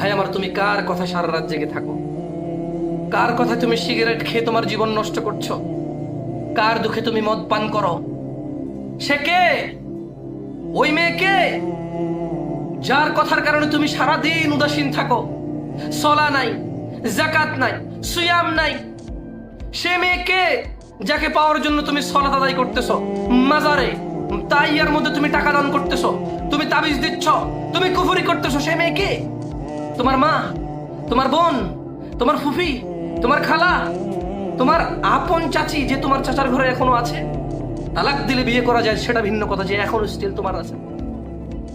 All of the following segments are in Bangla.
ভাই আমার, তুমি কার কথা সারা রাত জেগে থাকো? কার কথা তুমি সিগারেট খেয়ে তোমার জীবন নষ্ট করছ? কার দুঃখে তুমি মদ পান করো? সে কে? ওই মেয়ে কে? যার কথার কারণে তুমি সারা দিন উদাসীন থাকো। সলা নাই জাকাত নাই, সুয়াম নাই। সে মেয়ে কে? যাকে পাওয়ার জন্য তুমি সলাত আদায় করতেছো। মাজারে, তাইয়ার মধ্যে তুমি টাকা দান করতেছো। তুমি তাবিজ দিচ্ছ। তুমি কুফরি করতেছো। সে মেয়ে কে? তোমার মা, তোমার বোন, তোমার ফুফি, তোমার খালা, তোমার আপন চাচি যে তোমার চাচার ঘরে এখনও আছে, তালাক দিলে বিয়ে করা যায়, সেটা ভিন্ন কথা যে এখনও স্টিল তোমার আছে।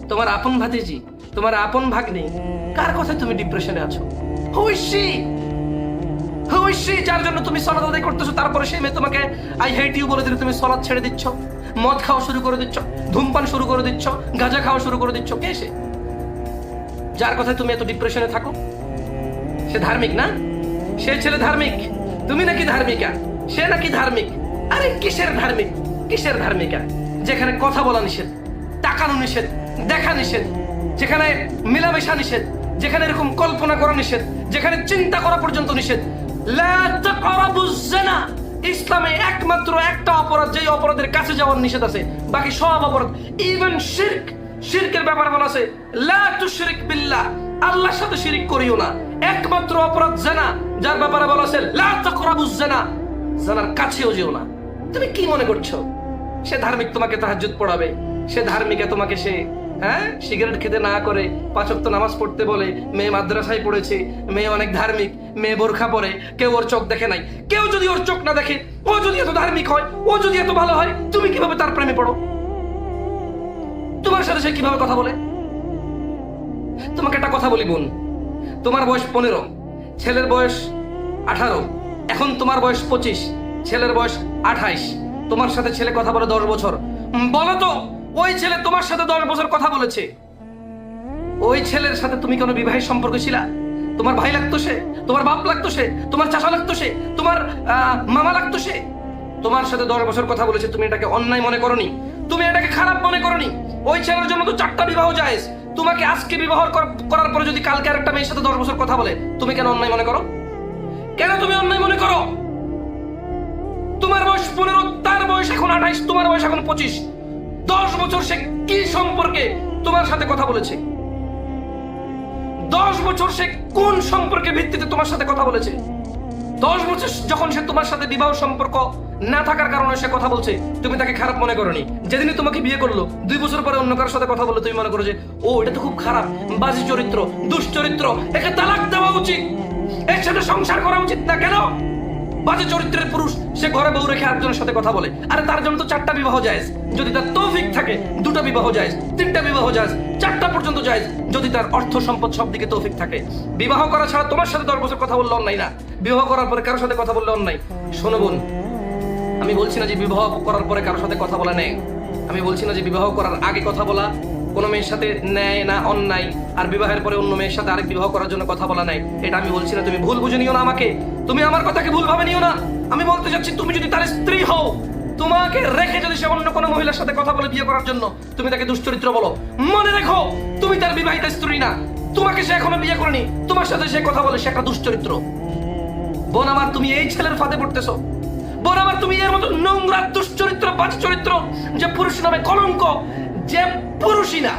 তোমার আপন ভাতিজি, তোমার আপন ভাগ্নি, কার কথায় তুমি ডিপ্রেশনে আছো? হুইসি হুইসি যার জন্য তুমি সলাদ আদায় করতেছো? তারপরে সেই মেয়ে তোমাকে আই হেট ইউ বলে দিলে তুমি সলাদ ছেড়ে দিচ্ছ, মদ খাওয়া শুরু করে দিচ্ছ, ধূমপান শুরু করে দিচ্ছ, গাঁজা খাওয়া শুরু করে দিচ্ছ। কে সে? যার কথায় তুমি এত ডিপ্রেশনে থাকো? সে ধার্মিক না? সে ছেলে ধার্মিক। তুমি নাকি ধার্মিকা? সে নাকি ধার্মিক? আরে কিসের ধার্মিক? কিসের ধার্মিকা? যেখানে কথা বলা নিষেধ তাকানো নিষেধ, দেখা নিষেধ, যেখানে মিলামেশা নিষেধ, যেখানে এরকম কল্পনা করা নিষেধ, যেখানে চিন্তা করা পর্যন্ত নিষেধ। ইসলামে একমাত্র একটা অপরাধ, যেই অপরাধের কাছে যাওয়ার নিষেধ আছে। বাকি সব অপরাধ ইভেন শিরক শিরকের ব্যাপারে বলা আছে, লা তুশরিক বিল্লাহ, আল্লাহর সাথে শিরিক করিও না। একমাত্র অপরাধ জানা, যার ব্যাপারে বলা আছে, লা তাকরাবুজ জানা, জানার কাছেও যেও না। তুমি কি মনে করছ? সে ধার্মিক তোমাকে তাহাজ্জুদ পড়াবে, সে ধার্মিকা তোমাকে সে হ্যাঁ সিগারেট খেতে না করে পাঁচক্ত নামাজ পড়তে বলে, মেয়ে মাদ্রাসায় পড়েছে, মেয়ে অনেক ধার্মিক, মেয়ে বোরখা পরে, কেউ ওর চোখ দেখে নাই। কেউ যদি ওর চোখ না দেখে, ও যদি এত ধার্মিক হয়, ও যদি এত ভালো হয়, তুমি কীভাবে তার প্রেমে পড়ো? তোমার সাথে সে কীভাবে কথা বলে? তোমাকে একটা কথা বলি বোন। তোমার বয়স পনেরো, ছেলের বয়স আঠারো, এখন তোমার বয়স পঁচিশ, ছেলের বয়স আঠাইশ। তোমার সাথে ছেলে কথা বলে দশ বছর। বলো তো, ওই ছেলে তোমার সাথে দশ বছর কথা বলেছে? ওই ছেলের সাথে তুমি কোনো বিবাহের সম্পর্ক ছিলা? তোমার ভাই লাগতো সে? তোমার বাপ লাগতো সে? তোমার চাচা লাগতো সে? তোমার মামা লাগতো সে? তোমার সাথে দশ বছর কথা বলেছে, তুমি এটাকে অন্যায় মনে করনি? তুমি এটাকে খারাপ মনে করনি? ওই ছেলের জন্য তো চারটা বিবাহ যায় তোমাকে আজকে বিবাহ করার পরে যদি কালকে আরেকটা মেয়ের সাথে দশ বছর কথা বলে, তুমি কেন অন্যায় মনে করো? কেন তুমি অন্যায় মনে করো? তোমার বয়স পনেরো, তার বয়স এখন আঠাইশ, তোমার বয়স এখন পঁচিশ। দশ বছর সে কি সম্পর্কে তোমার সাথে কথা বলেছে? দশ বছর সে কোন সম্পর্কে ভিত্তিতে তোমার সাথে কথা বলেছে? দশ বছর যখন সে তোমার সাথে বিবাহ সম্পর্ক না থাকার কারণে সে কথা বলছে, তুমি তাকে খারাপ মনে করনি। যেদিনই তোমাকে বিয়ে করল, দুই বছর পরে অন্য কারোর সাথে কথা বলল তুমি মনে করো যে, ও, এটা তো খুব খারাপ, বাজে চরিত্র, দুশ্চরিত্র, একে তালাক দেওয়া উচিত। এর সাথে সংসার করা উচিত না কেন? বাজে চরিত্রের পুরুষ, সে ঘরে বউ রেখে একজনের সাথে কথা বলে। আরে তার জন্য তো চারটা বিবাহ যায় যদি তার তৌফিক থাকে, দুটো বিবাহ যায় তিনটা বিবাহ যায় চারটা পর্যন্ত যায় যদি তার অর্থ সম্পদ সব দিকে তৌফিক থাকে। বিবাহ করা ছাড়া তোমার সাথে দশ বছর কথা বললে অন্যায় না। বিবাহ করার পরে কারোর সাথে কথা বললে অন্যায়? শোনো বোন, আমি বলছি না যে বিবাহ করার পরে কারোর সাথে কথা বলা নেই আমি বলছি না যে বিবাহ করার আগে কথা বলা, কোনো মেয়ের সাথে ন্যায় না অন্যায়, আর বিবাহের পরে অন্য মেয়ের সাথে আরেক বিবাহ করার জন্য কথা বলা নাই এটা আমি বলছি না, তুমি ভুল বুঝে নিও না আমাকে। তুমি আমার কথাকে ভুল ভাবে নিও না। আমি বলতে চাচ্ছি তুমি যদি তার স্ত্রী হও তোমাকে রেখে যদি সে অন্য কোনো মহিলার সাথে কথা বলে বিয়ে করার জন্য, তুমি তাকে দুশ্চরিত্র বলো। মনে রেখো, তুমি তার বিবাহিত স্ত্রী না। তোমাকে সে এখনও বিয়ে করেনি। তোমার সাথে সে কথা বলে, সে একটা দুশ্চরিত্র। বোন আমার, তুমি এই ছেলের ফাঁদে পড়তেছো। বোন আমার, তুমি এর মতো নোংরা দুশ্চরিত্র পাঁচ চরিত্র যে পুরুষ নামে কলঙ্ক, যে পুরুষই না।